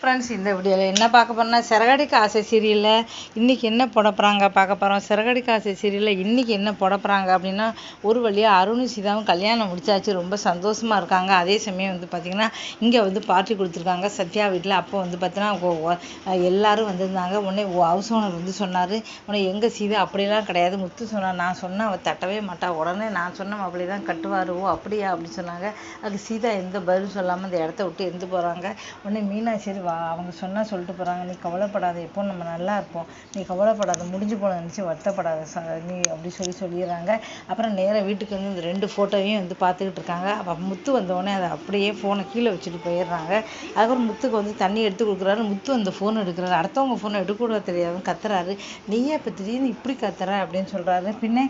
Friends இந்த வீடியோவில் என்ன பார்க்க போகிறோம்னா சிறகடிக்க ஆசை சீரியலில் இன்றைக்கி என்ன போட போகிறாங்க பார்க்க போகிறோம் சிறகடிக்க ஆசை சீரியலில் இன்றைக்கி என்ன போட போகிறாங்க அப்படின்னா ஒரு வழியாக அருணும் சீதாவும் கல்யாணம் முடிச்சாச்சு. ரொம்ப சந்தோஷமாக இருக்காங்க. அதே சமயம் வந்து பார்த்திங்கன்னா இங்கே வந்து பார்ட்டி கொடுத்துருக்காங்க. சத்யா வீட்டில் அப்போ வந்து பார்த்தீங்கன்னா எல்லோரும் வந்திருந்தாங்க. உடனே ஹவுஸ் ஓனர் வந்து சொன்னார். உடனே எங்கள் சீதா? அப்படிலாம் கிடையாது. முத்து சொன்னார் நான் சொன்னால் அவள் தட்டவே மாட்டா. உடனே நான் சொன்ன அப்படி தான் கட்டுவார். ஓ அப்படியா? அப்படின்னு சொன்னாங்க. அதுக்கு சீதா எந்த பதிலும் சொல்லாமல் அந்த இடத்த விட்டு எழுந்து போகிறாங்க உடனே மீனாட்சி வா அவங்க சொன்னால் சொல்லிட்டு போகிறாங்க நீ கவலைப்படாத எப்போ நம்ம நல்லா இருப்போம். நீ கவலைப்படாத முடிஞ்சு போன நினச்சி வருத்தப்படாத ச நீ அப்படி சொல்லி சொல்லிடுறாங்க. அப்புறம் நேராக வீட்டுக்கு வந்து இந்த ரெண்டு ஃபோட்டோவையும் வந்து பார்த்துக்கிட்டு இருக்காங்க. அப்போ முத்து வந்தோடனே அதை அப்படியே ஃபோனை கீழே வச்சுட்டு போயிடுறாங்க. அதுக்கப்புறம் முத்துக்கு வந்து தண்ணி எடுத்து கொடுக்குறாரு. முத்து அந்த ஃபோன் எடுக்கிறாரு. அடுத்தவங்க ஃபோனை எடுக்கக்கூட தெரியாதுன்னு கத்துறாரு. நீயே இப்போ திடீர்னு இப்படி கத்துற? அப்படின்னு சொல்கிறாரு பின்ன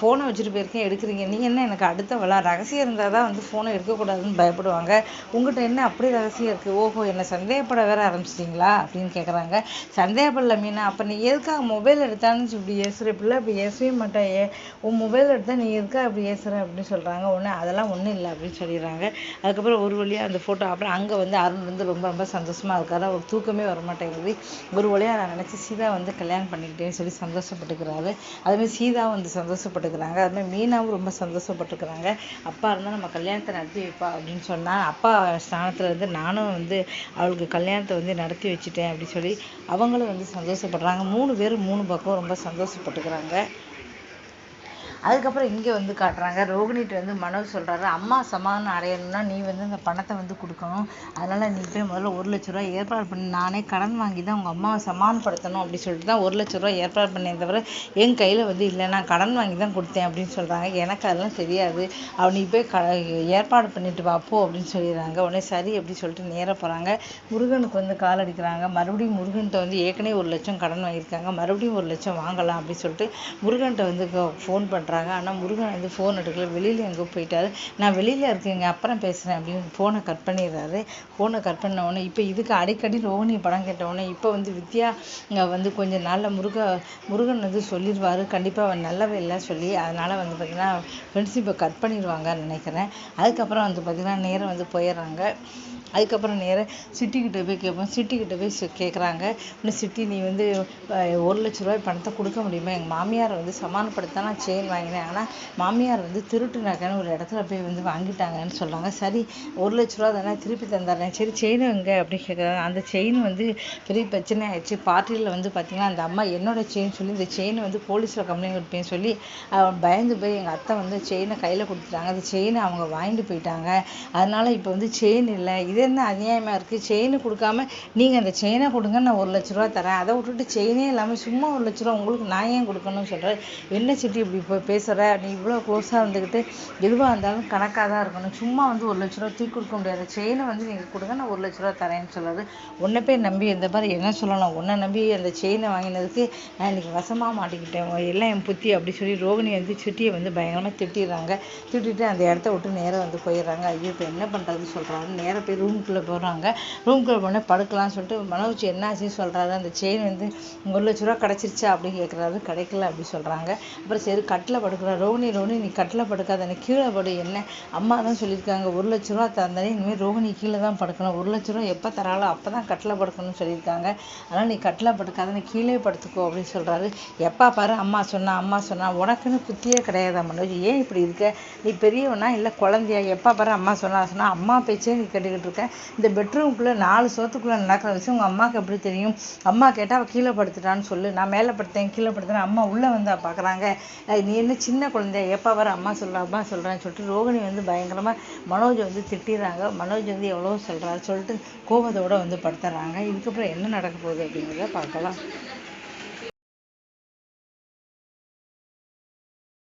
ஃபோனை வச்சுட்டு போயிருக்கேன். எடுக்கிறீங்க. நீ என்ன எனக்கு அடுத்த விழா? ரகசியம் இருந்தால் தான் வந்து ஃபோனை எடுக்கக்கூடாதுன்னு பயப்படுவாங்க. உங்கள்கிட்ட என்ன அப்படி ரகசியம் இருக்குது ஓஹோ என்னை சந்தேகப்பட வேற ஆரம்பிச்சிட்டிங்களா அப்படின்னு கேட்குறாங்க சந்தேகப்படல மீனா. அப்போ நீ எதுக்காக மொபைல் எடுத்தான்னு இப்படி ஏசுற? இப்படிலாம் இப்படி ஏசவே மாட்டாயே உன் மொபைல் எடுத்தால் நீ எதுக்காக அப்படி ஏசுற அப்படின்னு சொல்கிறாங்க ஒன்று அதெல்லாம் ஒன்றும் இல்லை அப்படின்னு சொல்லிடுறாங்க. அதுக்கப்புறம் ஒரு வழியாக அந்த ஃபோட்டோ அப்புறம் அங்கே வந்து அருண் வந்து ரொம்ப ரொம்ப சந்தோஷமாக இருக்காரு. அவர் தூக்கமே வர மாட்டேங்குது. ஒரு வழியாக நான் நினச்சி சீதா வந்து கல்யாணம் பண்ணிக்கிட்டேன்னு சொல்லி சந்தோஷப்பட்டுக்கிறாரு. அதுமாதிரி சீதா வந்து சந்தோஷப்பட்டுக்கிறாங்க. அதுமாதிரி மீனாவும் ரொம்ப சந்தோஷப்பட்டுக்கிறாங்க. அப்பா இருந்தால் நம்ம கல்யாணத்தை நடத்தி வைப்பா அப்படின்னு சொன்னால் அப்பா ஸ்தானத்தில் இருந்து நானும் வந்து அவளுக்கு கல்யாணத்தை வந்து நடத்தி வச்சுட்டேன் அப்படின்னு சொல்லி அவங்களும் வந்து சந்தோஷப்படுறாங்க. மூணு பேரும் மூணு பக்கம் ரொம்ப சந்தோஷப்பட்டுக்கிறாங்க. அதுக்கப்புறம் இங்கே வந்து காட்டுறாங்க. ரோகிணிட்டு வந்து மனோஜ் சொல்கிறாரு அம்மா சமாதானம் அடையணும்னா நீ வந்து அந்த பணத்தை வந்து கொடுக்கணும். அதனால் நீ போய் முதல்ல ஒரு லட்ச ரூபா ஏற்பாடு பண்ணி. நானே கடன் வாங்கி தான் உங்கள் அம்மாவை சமாதானப்படுத்தணும் அப்படின்னு சொல்லிட்டு தான் ஒரு லட்ச ரூபா ஏற்பாடு பண்ணேன் தவிர என் கையில் வந்து இல்லை நான் கடன் வாங்கி தான் கொடுத்தேன் அப்படின்னு சொல்கிறாங்க எனக்கு அதெல்லாம் தெரியாது. அவள் நீ போய் க ஏற்பாடு பண்ணிட்டு வாப்போ அப்படின்னு சொல்லிடுறாங்க. உடனே சரி அப்படி சொல்லிட்டு நேராக போகிறாங்க முருகனுக்கு வந்து கால் அடிக்கிறாங்க. மறுபடியும் முருகன்கிட்ட வந்து ஏற்கனவே ஒரு லட்சம் கடன் வாங்கியிருக்காங்க. மறுபடியும் ஒரு லட்சம் வாங்கலாம் அப்படின்னு சொல்லிட்டு முருகன்கிட்ட வந்து ஃபோன் பண்ணுறாங்க பண்ணுறாங்க ஆனால் முருகன் வந்து ஃபோன் எடுக்கல. வெளியில் எங்கே போயிட்டாரு. நான் வெளியில் இருக்கேங்க அப்புறம் பேசுகிறேன் அப்படின்னு ஃபோனை கட் பண்ணிடுறாரு. ஃபோனை கட் பண்ண உடனே இப்போ இதுக்கு அடிக்கடி ரோஹிணி படம் கேட்டவுடனே இப்போ வந்து வித்யா இங்கே வந்து கொஞ்சம் நாளில் முருக முருகன் வந்து சொல்லிடுவார். கண்டிப்பாக அவன் நல்லவே இல்லை சொல்லி அதனால் வந்து பார்த்திங்கன்னா ஃப்ரெண்ட்ஷிப்பை கட் பண்ணிடுவாங்கன்னு நினைக்கிறேன். அதுக்கப்புறம் வந்து பார்த்திங்கன்னா நேரம் வந்து போயிடுறாங்க. அதுக்கப்புறம் நேராக சிட்டிக்கிட்ட போய் கேட்போம். சிட்டிக்கிட்ட போய் கேட்குறாங்க இன்னும் சிட்டி நீ வந்து ஒரு லட்ச ரூபாய் பணத்தை கொடுக்க முடியுமா? எங்கள் மாமியாரை வந்து சமாதானப்படுத்த நான் செயின் வாங்கி ஆனால் மாமியார் வந்து திருட்டு நகைன்னு ஒரு இடத்துல போய் வந்து வாங்கிட்டாங்கன்னு சொல்கிறாங்க சரி ஒரு லட்ச ரூபா தானே திருப்பி தந்துடுறேன் சரி செயின் எங்கே? அப்படின்னு கேட்குறாங்க அந்த செயின் வந்து பெரிய பிரச்சனை ஆயிடுச்சு. பார்ட்டியில் வந்து பார்த்திங்கன்னா அந்த அம்மா என்னோட செயின் சொல்லி இந்த செயினை வந்து போலீஸில் கம்ப்ளைண்ட் கொடுப்பேன்னு சொல்லி பயந்து போய் எங்கள் அத்தை வந்து செயினை கையில் கொடுத்துட்டாங்க. அந்த செயினை அவங்க வாங்கிட்டு போயிட்டாங்க. அதனால் இப்போ வந்து செயின் இல்லை. இது என்ன அநியாயமாக இருக்குது செயின் கொடுக்காம நீங்கள் அந்த செயினை கொடுங்க நான் ஒரு லட்ச ரூபா தரேன். அதை விட்டுட்டு செயினே இல்லாமல் சும்மா ஒரு லட்ச ரூபா உங்களுக்கு நான் ஏன் கொடுக்கணும்னு சொல்கிறேன் என்ன சிட்டி இப்படி இப்போ பேசுகிற நீ இவ்வளோ க்ளோஸாக இருந்துக்கிட்டு எதுவாக இருந்தாலும் கணக்காக தான் இருக்கணும். சும்மா வந்து ஒரு லட்ச ரூபா தூக்கி கொடுக்க முடியாது. செயினை வந்து நீங்கள் கொடுங்க நான் ஒரு லட்ச ரூபா தரேன்னு சொல்லாது. உன்னை போய் நம்பி இந்த மாதிரி என்ன சொல்லலாம் உன்னை நம்பி அந்த செயினை வாங்கினதுக்கு நான் இன்றைக்கி வசமாக மாட்டிக்கிட்டேன். எல்லாம் என் புத்தி அப்படி சொல்லி ரோகிணி வந்து சுட்டியை வந்து பயங்கரமாக திட்டிடுறாங்க. திட்டிட்டு அந்த இடத்த விட்டு நேராக வந்து போயிடுறாங்க. ஐயோ இப்போ என்ன பண்ணுறதுன்னு சொல்கிறாங்க நேராக போய் ரூம்குள்ளே போகிறாங்க ரூம்குள்ளே போனால் படுக்கலாம்னு சொல்லிட்டு மனோஜ் என்னாச்சுன்னு சொல்கிறாரு அந்த செயின் வந்து ஒரு லட்ச ரூபா கிடச்சிருச்சா? அப்படின்னு கேட்குறாரு கிடைக்கல அப்படி சொல்கிறாங்க அப்புறம் சரி கட்டில் படுக்கிறா. ரோகிணி ரோகிணி நீ கட்டில் படுக்காத. எனக்கு கீழே படு. என்ன? அம்மா தான் சொல்லியிருக்காங்க ஒரு லட்ச ரூபா தந்தாலே இனிமேல் ரோகிணி கீழே தான் படுக்கணும். ஒரு லட்ச ரூபா எப்போ தராளோ அப்போ தான் கட்டில் படுக்கணும்னு சொல்லியிருக்காங்க. அதனால் நீ கட்டில் படுக்காத நீ கீழே படுத்துக்கோ அப்படின்னு சொல்கிறாரு எப்பா பாரு அம்மா சொன்னா அம்மா சொன்னா உனக்குன்னு புத்தியே கிடையாதா மனோஜ் ஏன் இப்படி இருக்க? நீ பெரியவனா இல்லை குழந்தையா? எப்பா பாரு அம்மா சொன்னா சொன்னா அம்மா பேச்சே நீ கேட்டுக்கிட்டு இருக்க. இந்த பெட்ரூம்குள்ளே நாலு சோத்துக்குள்ளே நடக்கிற விஷயம் உங்கள் அம்மாவுக்கு எப்படி தெரியும்? அம்மா கேட்டால் அவள் கீழே படுத்துட்டான்னு சொல்லு. நான் மேலே படுத்தேன் கீழே படுத்துறேன் அம்மா உள்ளே வந்தா பார்க்குறாங்க நீ என்ன சின்ன குழந்தை எப்போ வர அம்மா சொல்கிறா அம்மா சொல்கிறான்னு சொல்லிட்டு ரோகிணி வந்து பயங்கரமாக மனோஜ் வந்து திட்டிடுறாங்க. மனோஜ் வந்து எவ்வளோ சொல்கிறாரு சொல்லிட்டு கோபத்தோடு வந்து படுத்துறாங்க. இதுக்கப்புறம் என்ன நடக்க போகுது அப்படிங்கிறத பார்க்கலாம்.